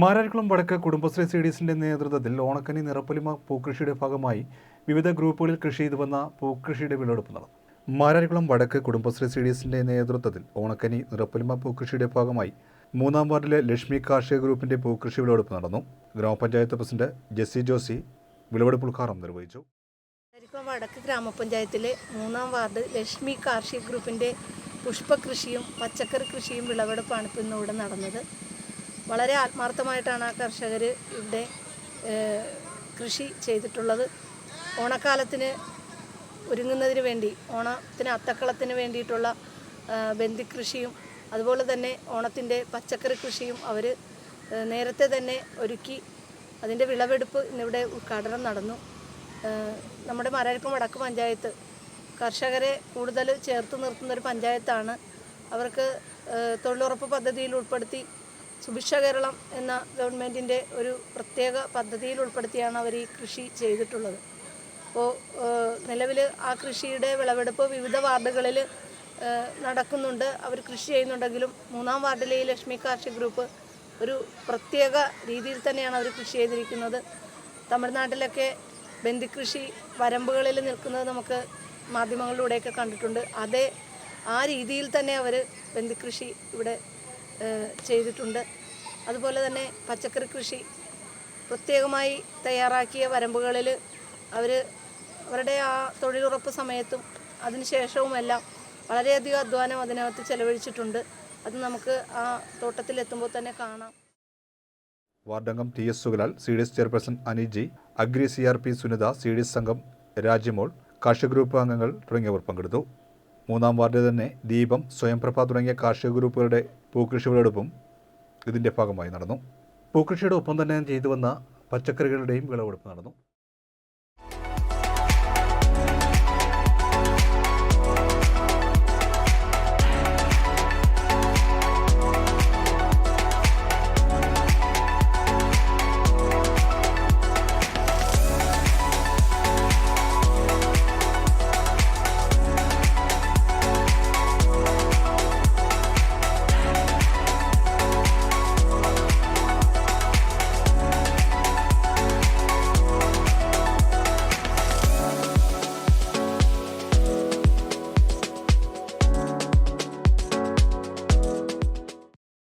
മാരാരിക്കുളം വടക്ക് കുടുംബശ്രീ സി ഡിസിന്റെ നേതൃത്വത്തിൽ ഓണക്കനി നിറപ്പൊലിമ പൂക്കൃഷിയുടെ ഭാഗമായി വിവിധ ഗ്രൂപ്പുകളിൽ കൃഷി ചെയ്തു വന്ന പൂക്കൃഷിയുടെ വിളവെടുപ്പ് നടന്നു. മാരാരിക്കുളം വടക്ക് കുടുംബശ്രീ സി ഡിസിന്റെ നേതൃത്വത്തിൽ ഓണക്കനി നിറപ്പൊലിമ പൂക്കൃഷിയുടെ ഭാഗമായി മൂന്നാം വാർഡിലെ ലക്ഷ്മി കാർഷിക ഗ്രൂപ്പിന്റെ പൂക്കൃഷി വിളവെടുപ്പ് നടന്നു. ഗ്രാമപഞ്ചായത്ത് പ്രസിഡന്റ് ജെസ്സി ജോസി വിളവെടുപ്പ് ഉദ്ഘാടനം നിർവഹിച്ചു. മാരാരിക്കുളം വടക്ക് ഗ്രാമപഞ്ചായത്തിലെ മൂന്നാം വാർഡ് ലക്ഷ്മി കാർഷിക ഗ്രൂപ്പിന്റെ പുഷ്പകൃഷിയും പച്ചക്കറി കൃഷിയും വിളവെടുപ്പാണ് ഇപ്പോൾ ഇന്നിവിടെ നടന്നത്. വളരെ ആത്മാർത്ഥമായിട്ടാണ് ആ കർഷകർ ഇവിടെ കൃഷി ചെയ്തിട്ടുള്ളത്. ഓണക്കാലത്തിന് ഒരുങ്ങുന്നതിന് വേണ്ടി ഓണത്തിന് അത്തക്കളത്തിന് വേണ്ടിയിട്ടുള്ള ബന്ധിക്കൃഷിയും അതുപോലെ തന്നെ ഓണത്തിന്റെ പച്ചക്കറി കൃഷിയും അവർ നേരത്തെ തന്നെ ഒരുക്കി അതിന്റെ വിളവെടുപ്പ് ഇന്നിവിടെ ഉദ്ഘാടനം നടന്നു. നമ്മുടെ മാരാരിപ്പം വടക്ക് പഞ്ചായത്ത് കർഷകരെ കൂടുതൽ ചേർത്ത് നിർത്തുന്നൊരു പഞ്ചായത്താണ്. അവർക്ക് തൊഴിലുറപ്പ് പദ്ധതിയിൽ ഉൾപ്പെടുത്തി സുഭിക്ഷ കേരളം എന്ന ഗവൺമെന്റിന്റെ ഒരു പ്രത്യേക പദ്ധതിയിൽ ഉൾപ്പെടുത്തിയാണ് അവർ ഈ കൃഷി ചെയ്തിട്ടുള്ളത്. അപ്പോൾ നിലവിൽ ആ കൃഷിയുടെ വിളവെടുപ്പ് വിവിധ വാർഡുകളിൽ നടക്കുന്നുണ്ട്. അവർ കൃഷി ചെയ്യുന്നുണ്ടെങ്കിലും മൂന്നാം വാർഡിലെ ഈ ലക്ഷ്മി കാർഷിക ഗ്രൂപ്പ് ഒരു പ്രത്യേക രീതിയിൽ തന്നെയാണ് അവർ കൃഷി ചെയ്തിരിക്കുന്നത്. തമിഴ്നാട്ടിലൊക്കെ ബന്ധിക്കൃഷി വരമ്പുകളിൽ നിൽക്കുന്നത് നമുക്ക് മാധ്യമങ്ങളിലൂടെയൊക്കെ കണ്ടിട്ടുണ്ട്. അതേ ആ രീതിയിൽ തന്നെ അവർ ബന്ധിക്കൃഷി ഇവിടെ ചെയ്തിട്ടുണ്ട്. അതുപോലെ തന്നെ പച്ചക്കറി കൃഷി പ്രത്യേകമായി തയ്യാറാക്കിയ വരമ്പുകളിൽ അവർ അവരുടെ ആ തൊഴിലുറപ്പ് സമയത്തും അതിനുശേഷവുമെല്ലാം വളരെയധികം അധ്വാനം അതിനകത്ത് ചെലവഴിച്ചിട്ടുണ്ട്. അത് നമുക്ക് ആ തോട്ടത്തിലെത്തുമ്പോൾ തന്നെ കാണാം. വാർഡംഗം T S Sugalal C D S chairperson Aniji agri C R P Sunitha C D S സംഘം രാജ്യമോൾ കാർഷിക ഗ്രൂപ്പ് അംഗങ്ങൾ തുടങ്ങിയവർ പങ്കെടുത്തു. മൂന്നാം വാർഡിൽ തന്നെ ദീപം സ്വയംപ്രഭ തുടങ്ങിയ കാർഷിക ഗ്രൂപ്പുകളുടെ പൂക്കൃഷി വിളവെടുപ്പും ഇതിന്റെ ഭാഗമായി നടന്നു. പൂക്കൃഷിയുടെ ഒപ്പം തന്നെ ചെയ്തു വന്ന പച്ചക്കറികളുടെയും വിളവെടുപ്പ് നടന്നു.